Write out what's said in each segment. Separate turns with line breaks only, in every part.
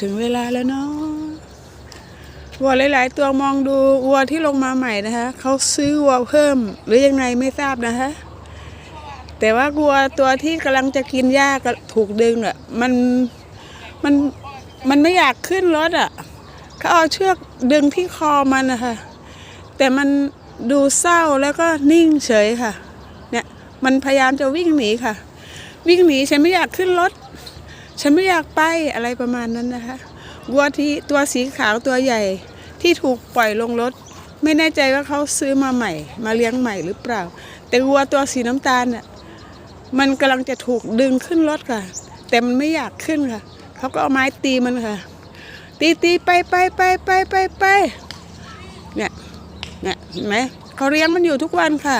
ถึงเวลาแล้วเนาะวัวหลาย ๆ ตัวมองดูวัวที่ลงมาใหม่นะคะเขาซื้อวัวเพิ่ม หรือยังไงไม่ทราบนะคะ แต่ว่าวัวตัวที่กำลังจะกินหญ้าก็ถูกดึงอะมันมันมันไม่อยากขึ้นรถอะเขาเอาเชือกดึงที่คอมันนะคะแต่มันดูเศร้าแล้วก็นิ่งเฉยค่ะ เนี่ยมันพยายามจะวิ่งหนีค่ะ วิ่งหนีฉันไม่อยากขึ้นรถ ฉันไม่อยากไปอะไรประมาณนั้นนะคะวัวที่ตัวสีขาวตัวใหญ่ที่ถูกปล่อยลงรถ ไม่แน่ใจว่าเขาซื้อมาใหม่ มาเลี้ยงใหม่หรือเปล่า แต่วัวตัวสีน้ำตาลน่ะมันกำลังจะถูกดึงขึ้นรถค่ะ แต่มันไม่อยากขึ้นค่ะ เขาก็เอาไม้ตีมันค่ะ ตีตีไปไปไปไปไปไปเนี่ยเนี่ยเห็นไหมเขาเลี้ยงมันอยู่ทุกวันค่ะ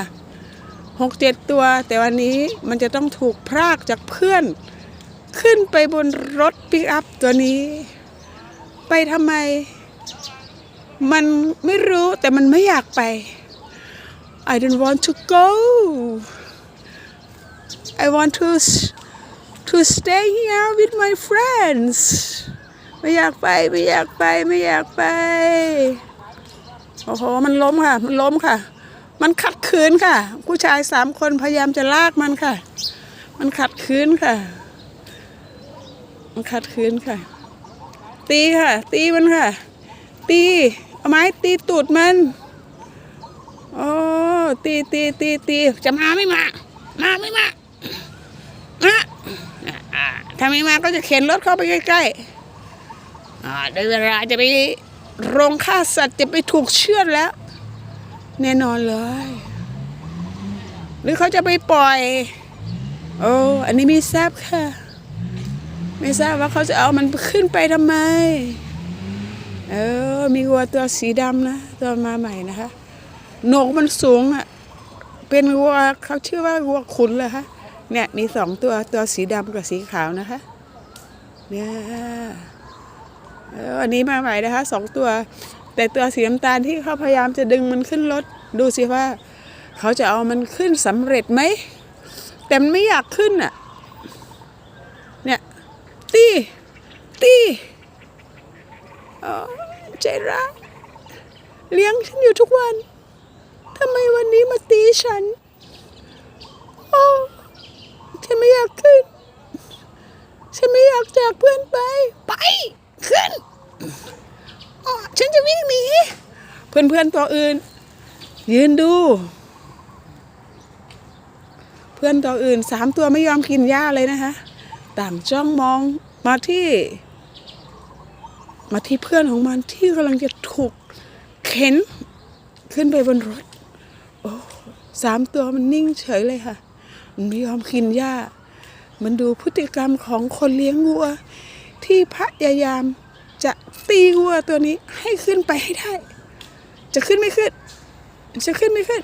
หกเจ็ดตัว แต่วันนี้มันจะต้องถูกพรากจากเพื่อน ขึ้นไปบนรถปิกอัพตัวนี้ ไปทำไม มันไม่รู้แต่มันไม่อยากไป I don't want to go I want to to stay here with my friends ไม่อยากไปไม่อยากไปไม่อยากไปโอ้โหมันล้มค่ะ มันล้มค่ะ มันขัดขืนค่ะ ผู้ชายสามคนพยายามจะลากมันค่ะ มันขัดขืนค่ะ มันขัดขืนค่ะ ตีค่ะ ตีมันค่ะ ตีเอาไม้ตีตูดมันโอ้ตีตีตีตีจะมาไม่มา มาไม่มามาถ้าไม่มาก็จะเข็นรถเข้าไปใกล้ๆอ่าได้เวลาจะไปโรงฆ่าสัตว์จะไปถูกเชือดแล้ว แน่นอนเลย หรือเขาจะไปปล่อย โอ้อันนี้ไม่ทราบค่ะ ไม่ทราบว่าเขาจะเอามันขึ้นไปทำไม เออ มีวัวตัวสีดำนะตัวมาใหม่นะคะโหนกมันสูงอะ เป็นวัวเขาชื่อว่าวัวขุนเหรอคะเนี่ยมีสองตัวตัวสีดำกับสีขาวนะคะ เนี่ยเอออันนี้มาใหม่นะคะสองตัว แต่ตัวสีน้ำตาลที่เขาพยายามจะดึงมันขึ้นรถ ดูสิว่า เขาจะเอามันขึ้นสำเร็จไหม แต่มันไม่อยากขึ้นอะเนี่ย ตีตีอ๋อใจร้ายเลี้ยงฉันอยู่ทุกวันทำไมวันนี้มาตีฉันโอ้ฉันไม่อยากขึ้น ฉันไม่อยากจากเพื่อนไป ไปขึ้นอฉันจะวิ่งหนี เพื่อนๆตัวอื่น ยืนดู เพื่อนตัวอื่นสามตัวไม่ยอมกินหญ้าเลยนะคะ ต่างจ้องมองมาที่ มาที่เพื่อนของมันที่กำลังจะถูกเข็นขึ้นไปบนรถ โอ้สามตัวมันนิ่งเฉยเลยค่ะ มันไม่ยอมกินหญ้า มันดูพฤติกรรมของคนเลี้ยงวัว ที่พยายามจะตีวัวตัวนี้ให้ขึ้นไปให้ได้ จะขึ้นไม่ขึ้น จะขึ้นไม่ขึ้น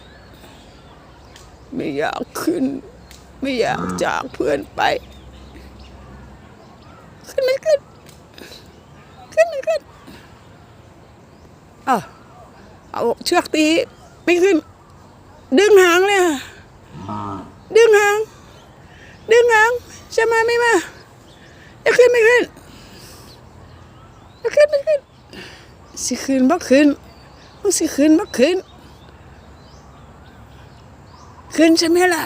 ไม่อยากขึ้น ไม่อยากจากเพื่อนไป ขึ้นไม่ขึ้น ขึ้นไม่ขึ้นเอ้าเอาเชือกตีไม่ขึ้น ดึงหางเลยค่ะดึงหาง ดึงหางจะมาไม่มาจะขึ้นไม่ขึ้นจะขึ้นไม่ขึ้นสิขึ้นบ่ขึ้นมันสิขึ้นบ่ขึ้น ขึ้นใช่ไหมล่ะ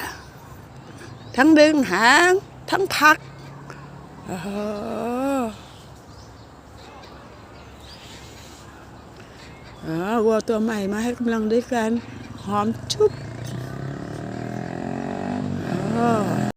ทั้งดึงหาง ทั้งพักอ๋อ วัวตัวใหม่มาให้กำลังด้วยกัน หอมชุบ